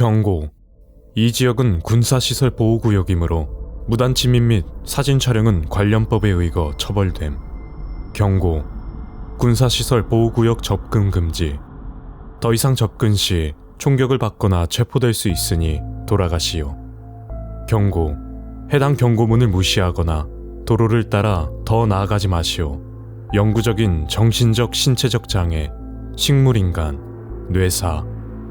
경고. 이 지역은 군사시설 보호구역이므로 무단 침입 및 사진 촬영은 관련법에 의거 처벌됨. 경고. 군사시설 보호구역 접근 금지. 더 이상 접근 시 총격을 받거나 체포될 수 있으니 돌아가시오. 경고. 해당 경고문을 무시하거나 도로를 따라 더 나아가지 마시오. 영구적인 정신적, 신체적 장애, 식물인간, 뇌사,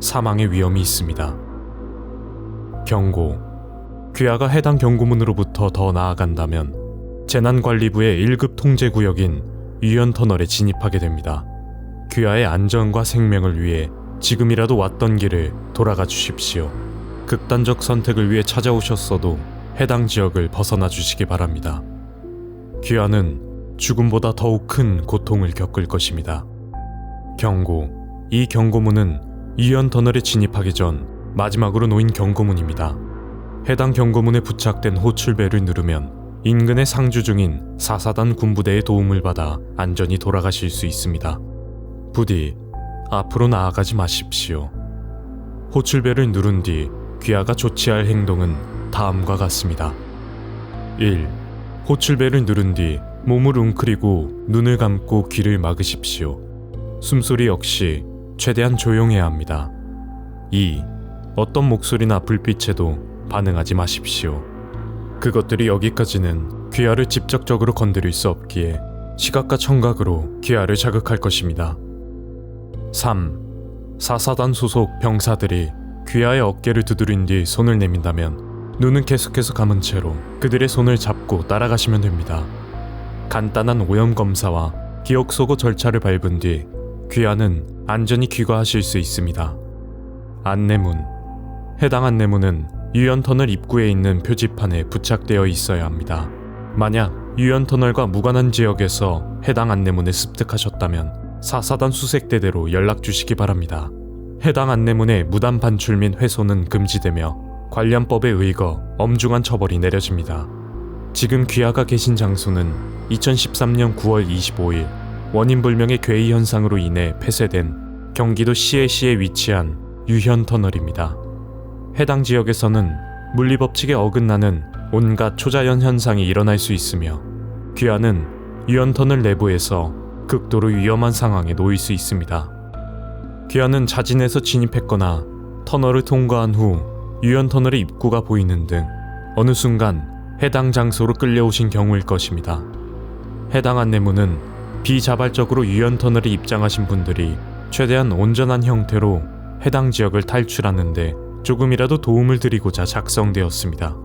사망의 위험이 있습니다. 경고. 귀하가 해당 경고문으로부터 더 나아간다면 재난관리부의 1급 통제구역인 유연터널에 진입하게 됩니다. 귀하의 안전과 생명을 위해 지금이라도 왔던 길을 돌아가 주십시오. 극단적 선택을 위해 찾아오셨어도 해당 지역을 벗어나 주시기 바랍니다. 귀하는 죽음보다 더욱 큰 고통을 겪을 것입니다. 경고. 이 경고문은 유연 터널에 진입하기 전 마지막으로 놓인 경고문입니다. 해당 경고문에 부착된 호출벨을 누르면 인근의 상주 중인 사사단 군부대의 도움을 받아 안전히 돌아가실 수 있습니다. 부디 앞으로 나아가지 마십시오. 호출벨을 누른 뒤 귀하가 조치할 행동은 다음과 같습니다. 1. 호출벨을 누른 뒤 몸을 웅크리고 눈을 감고 귀를 막으십시오. 숨소리 역시 최대한 조용해야 합니다. 2. 어떤 목소리나 불빛에도 반응하지 마십시오. 그것들이 여기까지는 귀하를 직접적으로 건드릴 수 없기에 시각과 청각으로 귀하를 자극할 것입니다. 3. 사사단 소속 병사들이 귀하의 어깨를 두드린 뒤 손을 내민다면 눈은 계속해서 감은 채로 그들의 손을 잡고 따라가시면 됩니다. 간단한 오염 검사와 기억 소고 절차를 밟은 뒤 귀하는 안전히 귀가하실 수 있습니다. 안내문 해당 안내문은 유연터널 입구에 있는 표지판에 부착되어 있어야 합니다. 만약 유연터널과 무관한 지역에서 해당 안내문을 습득하셨다면 사사단 수색대대로 연락 주시기 바랍니다. 해당 안내문의 무단 반출 및 훼손은 금지되며 관련법에 의거 엄중한 처벌이 내려집니다. 지금 귀하가 계신 장소는 2013년 9월 25일 원인 불명의 괴이 현상으로 인해 폐쇄된 경기도 시해시에 위치한 유현 터널입니다. 해당 지역에서는 물리 법칙에 어긋나는 온갖 초자연 현상이 일어날 수 있으며 귀하는 유현 터널 내부에서 극도로 위험한 상황에 놓일 수 있습니다. 귀하는 자진해서 진입했거나 터널을 통과한 후 유연 터널의 입구가 보이는 등 어느 순간 해당 장소로 끌려오신 경우일 것입니다. 해당 안내문은 비자발적으로 유연 터널에 입장하신 분들이 최대한 온전한 형태로 해당 지역을 탈출하는데 조금이라도 도움을 드리고자 작성되었습니다.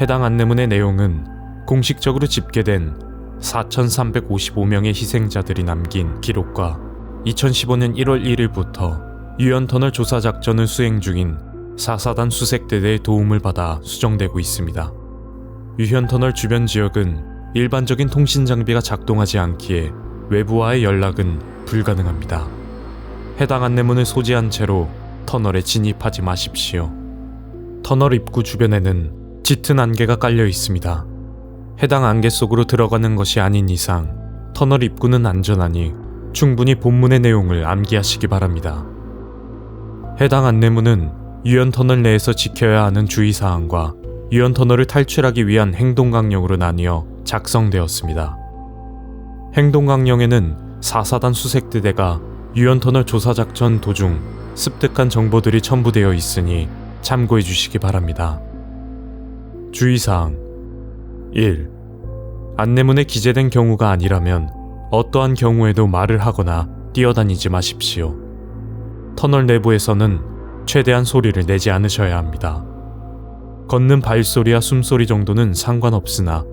해당 안내문의 내용은 공식적으로 집계된 4,355명의 희생자들이 남긴 기록과 2015년 1월 1일부터 유연터널 조사 작전을 수행 중인 사사단 수색대대의 도움을 받아 수정되고 있습니다. 유현터널 주변 지역은 일반적인 통신 장비가 작동하지 않기에 외부와의 연락은 불가능합니다. 해당 안내문을 소지한 채로 터널에 진입하지 마십시오. 터널 입구 주변에는 짙은 안개가 깔려 있습니다. 해당 안개 속으로 들어가는 것이 아닌 이상 터널 입구는 안전하니 충분히 본문의 내용을 암기하시기 바랍니다. 해당 안내문은 유연 터널 내에서 지켜야 하는 주의사항과 유연 터널을 탈출하기 위한 행동 강령으로 나뉘어 작성되었습니다. 행동 강령에는 사사단 수색대대가 유연 터널 조사 작전 도중 습득한 정보들이 첨부되어 있으니 참고해 주시기 바랍니다. 주의사항 1. 안내문에 기재된 경우가 아니라면 어떠한 경우에도 말을 하거나 뛰어다니지 마십시오. 터널 내부에서는 최대한 소리를 내지 않으셔야 합니다. 걷는 발소리와 숨소리 정도는 상관없으나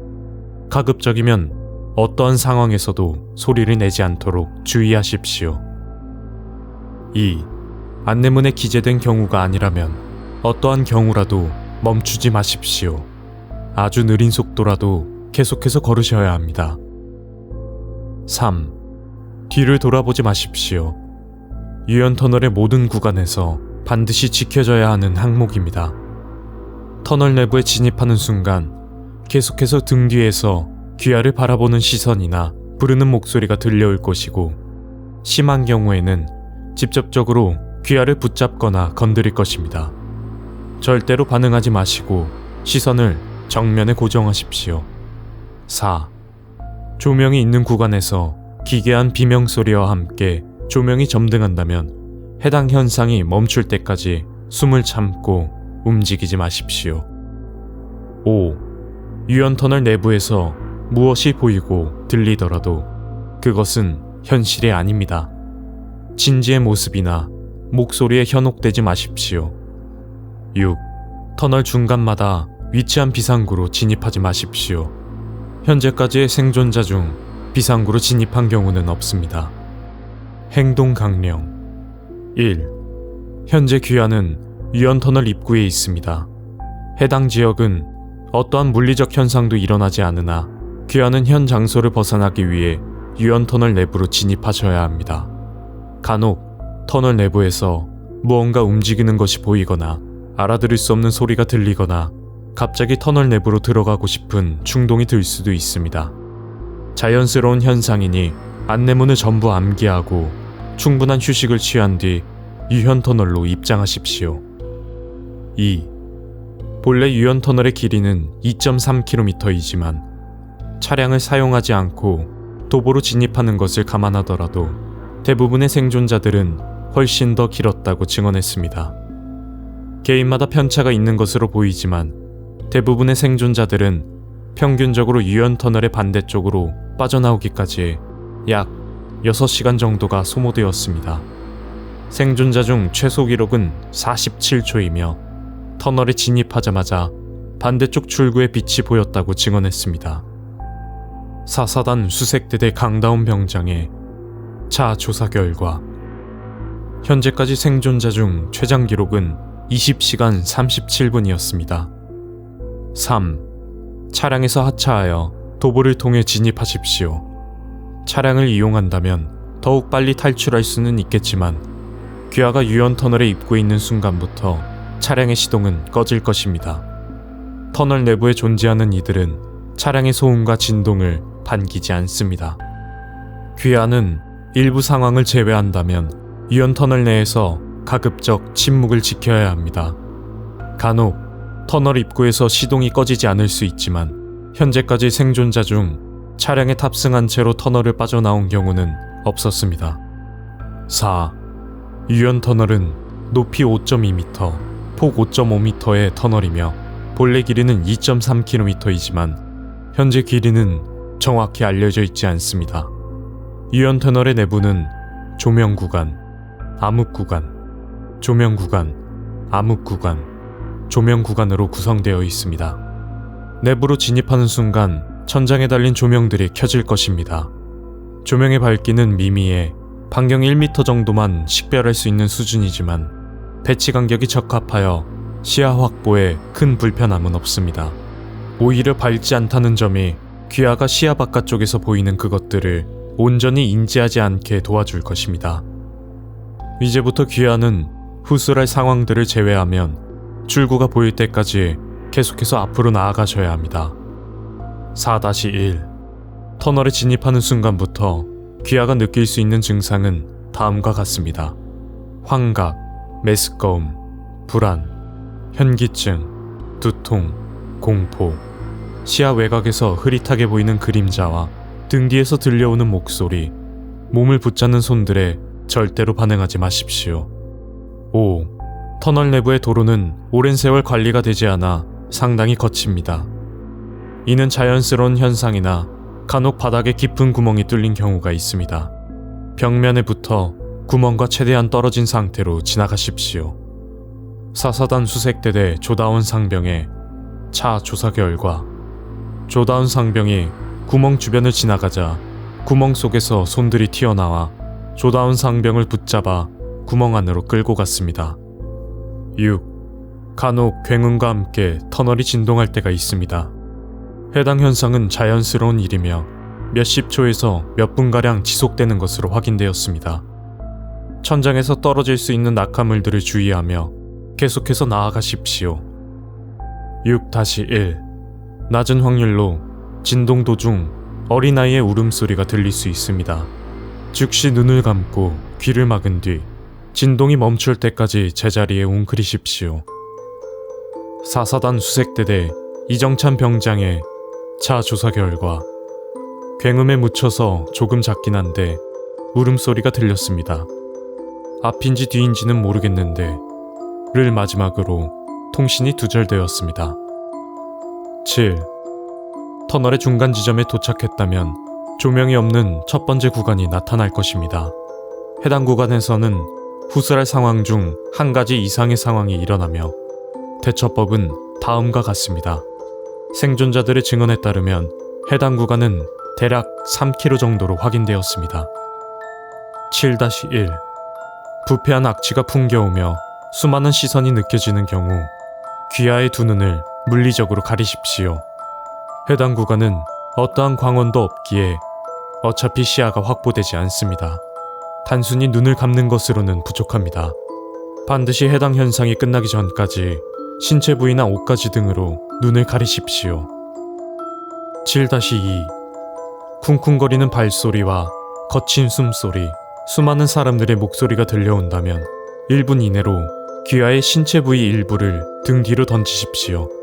가급적이면 어떠한 상황에서도 소리를 내지 않도록 주의하십시오. 2. 안내문에 기재된 경우가 아니라면 어떠한 경우라도 멈추지 마십시오. 아주 느린 속도라도 계속해서 걸으셔야 합니다. 3. 뒤를 돌아보지 마십시오. 유연 터널의 모든 구간에서 반드시 지켜져야 하는 항목입니다. 터널 내부에 진입하는 순간 계속해서 등 뒤에서 귀하를 바라보는 시선이나 부르는 목소리가 들려올 것이고 심한 경우에는 직접적으로 귀하를 붙잡거나 건드릴 것입니다. 절대로 반응하지 마시고 시선을 정면에 고정하십시오. 4. 조명이 있는 구간에서 기괴한 비명 소리와 함께 조명이 점등한다면 해당 현상이 멈출 때까지 숨을 참고 움직이지 마십시오. 5. 유연 터널 내부에서 무엇이 보이고 들리더라도 그것은 현실이 아닙니다. 진지의 모습이나 목소리에 현혹되지 마십시오. 6. 터널 중간마다 위치한 비상구로 진입하지 마십시오. 현재까지의 생존자 중 비상구로 진입한 경우는 없습니다. 행동 강령 1. 현재 귀환은 유연 터널 입구에 있습니다. 해당 지역은 어떠한 물리적 현상도 일어나지 않으나 귀환은 현 장소를 벗어나기 위해 유연 터널 내부로 진입하셔야 합니다. 간혹 터널 내부에서 무언가 움직이는 것이 보이거나 알아들을 수 없는 소리가 들리거나 갑자기 터널 내부로 들어가고 싶은 충동이 들 수도 있습니다. 자연스러운 현상이니 안내문을 전부 암기하고 충분한 휴식을 취한 뒤 유현 터널로 입장하십시오. 2. 본래 유연 터널의 길이는 2.3km이지만 차량을 사용하지 않고 도보로 진입하는 것을 감안하더라도 대부분의 생존자들은 훨씬 더 길었다고 증언했습니다. 개인마다 편차가 있는 것으로 보이지만 대부분의 생존자들은 평균적으로 유연 터널의 반대쪽으로 빠져나오기까지 약 6시간 정도가 소모되었습니다. 생존자 중 최소 기록은 47초이며 터널에 진입하자마자 반대쪽 출구에 빛이 보였다고 증언했습니다. 사사단 수색대대 강다운 병장의 차 조사 결과 현재까지 생존자 중 최장 기록은 20시간 37분이었습니다. 3. 차량에서 하차하여 도보를 통해 진입하십시오. 차량을 이용한다면 더욱 빨리 탈출할 수는 있겠지만 귀하가 유연 터널에 입고 있는 순간부터 차량의 시동은 꺼질 것입니다. 터널 내부에 존재하는 이들은 차량의 소음과 진동을 반기지 않습니다. 귀하는 일부 상황을 제외한다면 유연 터널 내에서 가급적 침묵을 지켜야 합니다. 간혹 터널 입구에서 시동이 꺼지지 않을 수 있지만 현재까지 생존자 중 차량에 탑승한 채로 터널을 빠져나온 경우는 없었습니다. 4. 유연 터널은 높이 5.2m, 폭 5.5m의 터널이며 본래 길이는 2.3km이지만 현재 길이는 정확히 알려져 있지 않습니다. 유연 터널의 내부는 조명 구간, 암흑 구간, 조명 구간, 암흑 구간, 조명 구간으로 구성되어 있습니다. 내부로 진입하는 순간 천장에 달린 조명들이 켜질 것입니다. 조명의 밝기는 미미해 반경 1m 정도만 식별할 수 있는 수준이지만 배치 간격이 적합하여 시야 확보에 큰 불편함은 없습니다. 오히려 밝지 않다는 점이 귀하가 시야 바깥쪽에서 보이는 그것들을 온전히 인지하지 않게 도와줄 것입니다. 이제부터 귀하는 후술할 상황들을 제외하면 출구가 보일 때까지 계속해서 앞으로 나아가셔야 합니다. 4-1 터널에 진입하는 순간부터 귀하가 느낄 수 있는 증상은 다음과 같습니다. 환각, 메스꺼움, 불안, 현기증, 두통, 공포, 시야 외곽에서 흐릿하게 보이는 그림자와 등 뒤에서 들려오는 목소리, 몸을 붙잡는 손들에 절대로 반응하지 마십시오. 5. 터널 내부의 도로는 오랜 세월 관리가 되지 않아 상당히 거칩니다. 이는 자연스러운 현상이나 간혹 바닥에 깊은 구멍이 뚫린 경우가 있습니다. 벽면에 붙어 구멍과 최대한 떨어진 상태로 지나가십시오. 사사단 수색대대 조다운 상병의 차 조사 결과 조다운 상병이 구멍 주변을 지나가자 구멍 속에서 손들이 튀어나와 조다운 상병을 붙잡아 구멍 안으로 끌고 갔습니다. 6. 간혹 굉음과 함께 터널이 진동할 때가 있습니다. 해당 현상은 자연스러운 일이며 몇십 초에서 몇 분가량 지속되는 것으로 확인되었습니다. 천장에서 떨어질 수 있는 낙하물들을 주의하며 계속해서 나아가십시오. 6-1 낮은 확률로 진동 도중 어린아이의 울음소리가 들릴 수 있습니다. 즉시 눈을 감고 귀를 막은 뒤 진동이 멈출 때까지 제자리에 웅크리십시오. 사사단 수색대대 이정찬 병장의 차 조사 결과 굉음에 묻혀서 조금 작긴 한데 울음소리가 들렸습니다. 앞인지 뒤인지는 모르겠는데 를 마지막으로 통신이 두절되었습니다. 7. 터널의 중간 지점에 도착했다면 조명이 없는 첫 번째 구간이 나타날 것입니다. 해당 구간에서는 후술할 상황 중 한 가지 이상의 상황이 일어나며 대처법은 다음과 같습니다. 생존자들의 증언에 따르면 해당 구간은 대략 3km 정도로 확인되었습니다. 7-1 부패한 악취가 풍겨오며 수많은 시선이 느껴지는 경우 귀하의 두 눈을 물리적으로 가리십시오. 해당 구간은 어떠한 광원도 없기에 어차피 시야가 확보되지 않습니다. 단순히 눈을 감는 것으로는 부족합니다. 반드시 해당 현상이 끝나기 전까지 신체 부위나 옷가지 등으로 눈을 가리십시오. 7-2 쿵쿵거리는 발소리와 거친 숨소리, 수많은 사람들의 목소리가 들려온다면 1분 이내로 귀하의 신체 부위 일부를 등 뒤로 던지십시오.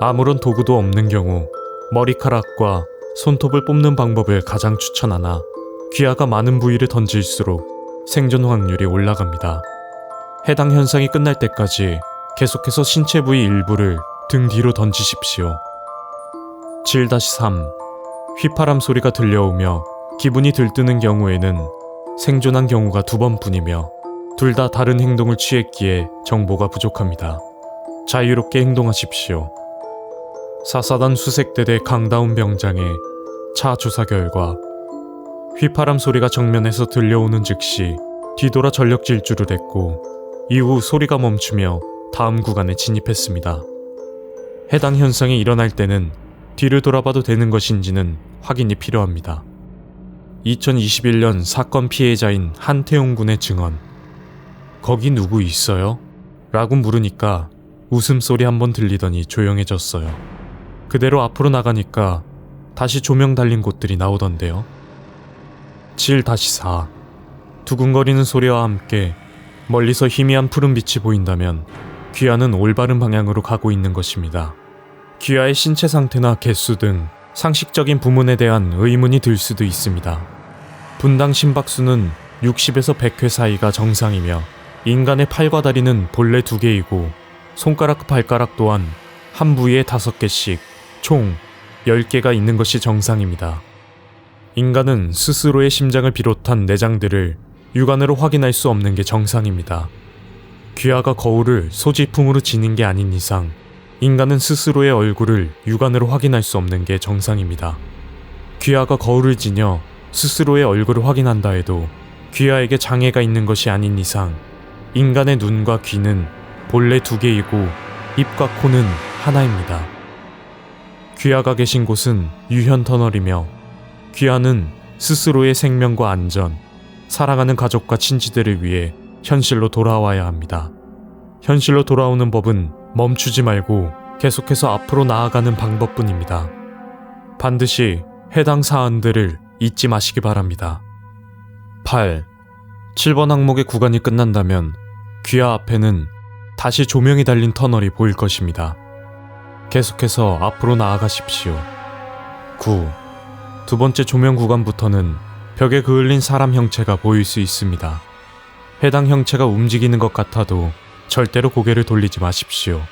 아무런 도구도 없는 경우 머리카락과 손톱을 뽑는 방법을 가장 추천하나 귀하가 많은 부위를 던질수록 생존 확률이 올라갑니다. 해당 현상이 끝날 때까지 계속해서 신체 부위 일부를 등 뒤로 던지십시오. 7-3 휘파람 소리가 들려오며 기분이 들뜨는 경우에는 생존한 경우가 두 번뿐이며 둘 다 다른 행동을 취했기에 정보가 부족합니다. 자유롭게 행동하십시오. 사사단 수색대대 강다운 병장의 차 조사 결과 휘파람 소리가 정면에서 들려오는 즉시 뒤돌아 전력 질주를 했고 이후 소리가 멈추며 다음 구간에 진입했습니다. 해당 현상이 일어날 때는 뒤를 돌아봐도 되는 것인지는 확인이 필요합니다. 2021년 사건 피해자인 한태용 군의 증언. 거기 누구 있어요? 라고 물으니까 웃음소리 한번 들리더니 조용해졌어요. 그대로 앞으로 나가니까 다시 조명 달린 곳들이 나오던데요. 7-4 두근거리는 소리와 함께 멀리서 희미한 푸른 빛이 보인다면 귀하는 올바른 방향으로 가고 있는 것입니다. 귀하의 신체 상태나 개수 등 상식적인 부문에 대한 의문이 들 수도 있습니다. 분당 심박수는 60에서 100회 사이가 정상이며 인간의 팔과 다리는 본래 두 개이고 손가락 발가락 또한 한 부위에 다섯 개씩 총 10개가 있는 것이 정상입니다. 인간은 스스로의 심장을 비롯한 내장들을 육안으로 확인할 수 없는 게 정상입니다. 귀하가 거울을 소지품으로 지닌 게 아닌 이상 인간은 스스로의 얼굴을 육안으로 확인할 수 없는 게 정상입니다. 귀하가 거울을 지녀 스스로의 얼굴을 확인한다 해도 귀하에게 장애가 있는 것이 아닌 이상 인간의 눈과 귀는 본래 두 개이고 입과 코는 하나입니다. 귀하가 계신 곳은 유현 터널이며 귀하는 스스로의 생명과 안전, 사랑하는 가족과 친지들을 위해 현실로 돌아와야 합니다. 현실로 돌아오는 법은 멈추지 말고 계속해서 앞으로 나아가는 방법뿐입니다. 반드시 해당 사안들을 잊지 마시기 바랍니다. 8. 7번 항목의 구간이 끝난다면 귀하 앞에는 다시 조명이 달린 터널이 보일 것입니다. 계속해서 앞으로 나아가십시오. 9. 두 번째 조명 구간부터는 벽에 그을린 사람 형체가 보일 수 있습니다. 해당 형체가 움직이는 것 같아도 절대로 고개를 돌리지 마십시오.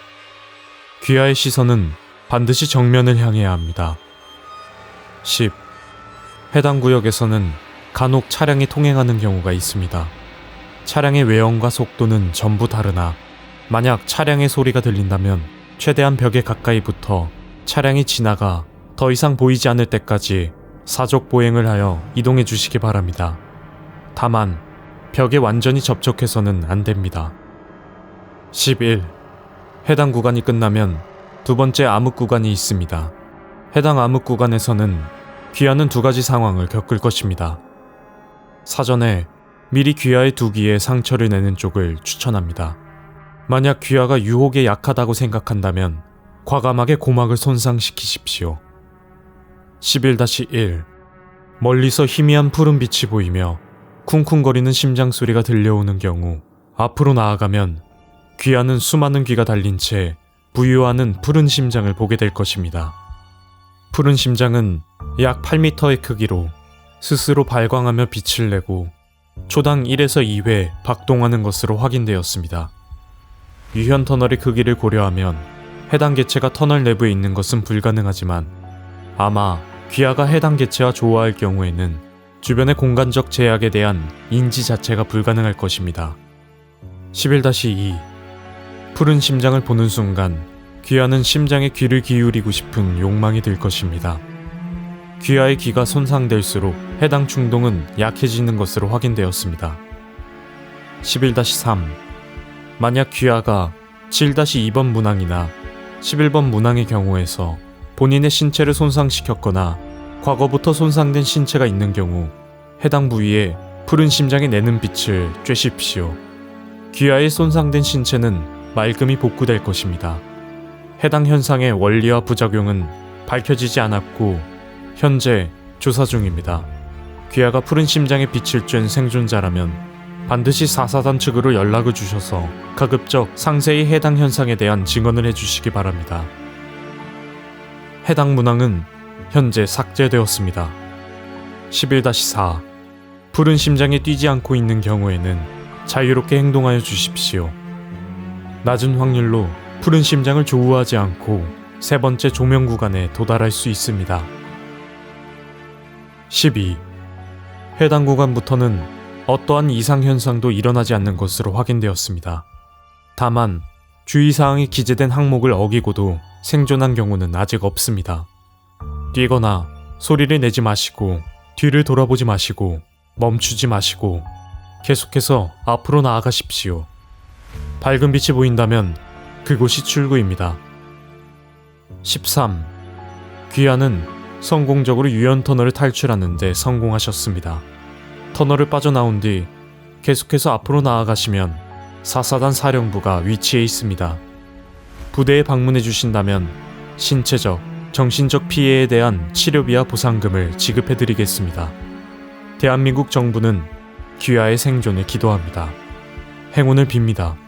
귀하의 시선은 반드시 정면을 향해야 합니다. 10. 해당 구역에서는 간혹 차량이 통행하는 경우가 있습니다. 차량의 외형과 속도는 전부 다르나 만약 차량의 소리가 들린다면 최대한 벽에 가까이 붙어 차량이 지나가 더 이상 보이지 않을 때까지 사족 보행을 하여 이동해 주시기 바랍니다. 다만 벽에 완전히 접촉해서는 안 됩니다. 11. 해당 구간이 끝나면 두 번째 암흑 구간이 있습니다. 해당 암흑 구간에서는 귀하는 두 가지 상황을 겪을 것입니다. 사전에 미리 귀하의 두 귀에 상처를 내는 쪽을 추천합니다. 만약 귀하가 유혹에 약하다고 생각한다면 과감하게 고막을 손상시키십시오. 11-1 멀리서 희미한 푸른 빛이 보이며 쿵쿵거리는 심장 소리가 들려오는 경우 앞으로 나아가면 귀하는 수많은 귀가 달린 채 부유하는 푸른 심장을 보게 될 것입니다. 푸른 심장은 약 8m의 크기로 스스로 발광하며 빛을 내고 초당 1에서 2회 박동하는 것으로 확인되었습니다. 유현 터널의 크기를 고려하면 해당 개체가 터널 내부에 있는 것은 불가능하지만 아마 귀하가 해당 개체와 조화할 경우에는 주변의 공간적 제약에 대한 인지 자체가 불가능할 것입니다. 11-2 푸른 심장을 보는 순간 귀하는 심장에 귀를 기울이고 싶은 욕망이 들 것입니다. 귀하의 귀가 손상될수록 해당 충동은 약해지는 것으로 확인되었습니다. 11-3 만약 귀하가 7-2번 문항이나 11번 문항의 경우에서 본인의 신체를 손상시켰거나 과거부터 손상된 신체가 있는 경우 해당 부위에 푸른 심장이 내는 빛을 쬐십시오. 귀하의 손상된 신체는 말끔히 복구될 것입니다. 해당 현상의 원리와 부작용은 밝혀지지 않았고 현재 조사 중입니다. 귀하가 푸른 심장에 빛을 쬐는 생존자라면 반드시 4사단 측으로 연락을 주셔서 가급적 상세히 해당 현상에 대한 증언을 해주시기 바랍니다. 해당 문항은 현재 삭제되었습니다. 11-4 푸른 심장이 뛰지 않고 있는 경우에는 자유롭게 행동하여 주십시오. 낮은 확률로 푸른 심장을 조우하지 않고 세 번째 조명 구간에 도달할 수 있습니다. 12. 해당 구간부터는 어떠한 이상 현상도 일어나지 않는 것으로 확인되었습니다. 다만 주의사항이 기재된 항목을 어기고도 생존한 경우는 아직 없습니다. 뛰거나 소리를 내지 마시고 뒤를 돌아보지 마시고 멈추지 마시고 계속해서 앞으로 나아가십시오. 밝은 빛이 보인다면 그곳이 출구입니다. 13. 귀하는 성공적으로 유연 터널을 탈출하는데 성공하셨습니다. 터널을 빠져나온 뒤 계속해서 앞으로 나아가시면 4사단 사령부가 위치해 있습니다. 부대에 방문해 주신다면 신체적, 정신적 피해에 대한 치료비와 보상금을 지급해 드리겠습니다. 대한민국 정부는 귀하의 생존을 기도합니다. 행운을 빕니다.